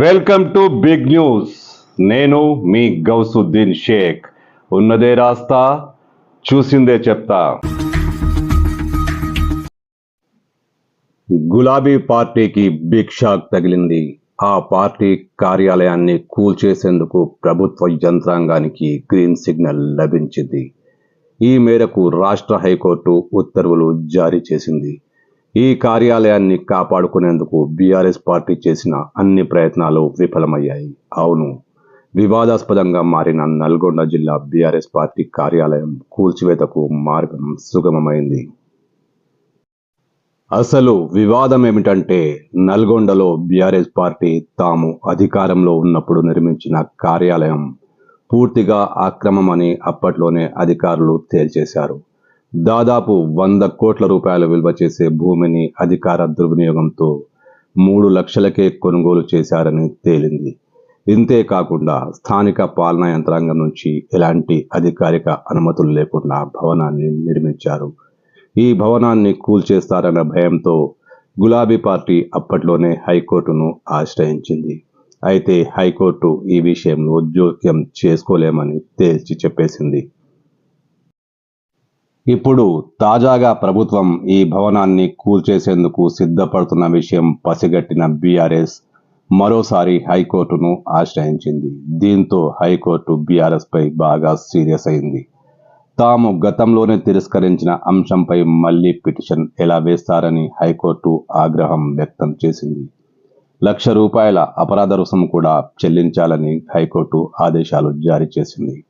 Welcome to big news నేను మీ గౌసుద్దీన్ షేక్. ఉన్నదే రాస్తా చూసిందే చెప్తా. గులాబీ పార్టీకి బిగ్ షాక్ తగిలింది. ఆ పార్టీ కార్యాలయాన్ని కూల్చేసేందుకు ప్రభుత్వ యంత్రాంగానికి గ్రీన్ సిగ్నల్ లభించింది. ఈ మేరకు రాష్ట్ర హైకోర్టు ఉత్తర్వులు జారీ చేసింది. ఈ కార్యాలయాన్ని కాపాడుకునేందుకు బీఆర్ఎస్ పార్టీ చేసిన అన్ని ప్రయత్నాలు విఫలమయ్యాయి. అవును వివాదాస్పదంగా మారిన నల్గొండ జిల్లా బీఆర్ఎస్ పార్టీ కార్యాలయం కూల్చివేతకు మార్గం సుగమమైంది. అసలు వివాదం ఏమిటంటే నల్గొండలో బీఆర్ఎస్ పార్టీ తాము అధికారంలో ఉన్నప్పుడు నిర్మించిన కార్యాలయం పూర్తిగా అక్రమమని అప్పట్లోనే అధికారులు తేల్చేశారు. దాదాపు వంద కోట్ల రూపాయల విలువ చేసే భూమిని అధికార దుర్వినియోగంతో మూడు లక్షలకే కొనుగోలు చేశారని తేలింది. ఇంతే కాకుండా స్థానిక పాలనా యంత్రాంగం నుంచి ఎలాంటి అధికారిక అనుమతులు లేకుండా భవనాన్ని నిర్మించారు. ఈ భవనాన్ని కూల్చేస్తారన్న భయంతో గులాబీ పార్టీ అప్పట్లోనే హైకోర్టును ఆశ్రయించింది. అయితే హైకోర్టు ఈ విషయంలో జోక్యం చేసుకోలేమని తేల్చి చెప్పేసింది. ఇప్పుడు తాజాగా ప్రభుత్వం ఈ భవనాన్ని కూల్చేసేందుకు సిద్ధపడుతున్న విషయం పసిగట్టిన బీఆర్ఎస్ మరోసారి హైకోర్టును ఆశ్రయించింది. దీంతో హైకోర్టు బీఆర్ఎస్పై బాగా సీరియస్ అయింది. తాము గతంలోనే తిరస్కరించిన అంశంపై మళ్ళీ పిటిషన్ ఎలా వేస్తారని హైకోర్టు ఆగ్రహం వ్యక్తం చేసింది. లక్ష రూపాయల అపరాధ రుసుం కూడా చెల్లించాలని హైకోర్టు ఆదేశాలు జారీ చేసింది.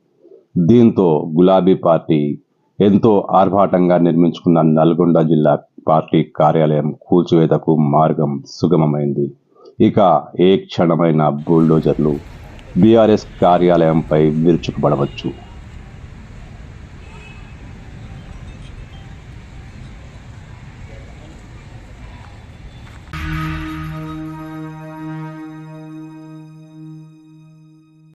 దీంతో గులాబీ పార్టీ ఎంతో ఆర్భాటంగా నిర్మించుకున్న నల్గొండ జిల్లా పార్టీ కార్యాలయం కూల్చివేతకు మార్గం సుగమమైంది. ఇక ఏ క్షణమైన బుల్డోజర్లు బీఆర్ఎస్ కార్యాలయంపై విరుచుకుపడవచ్చు.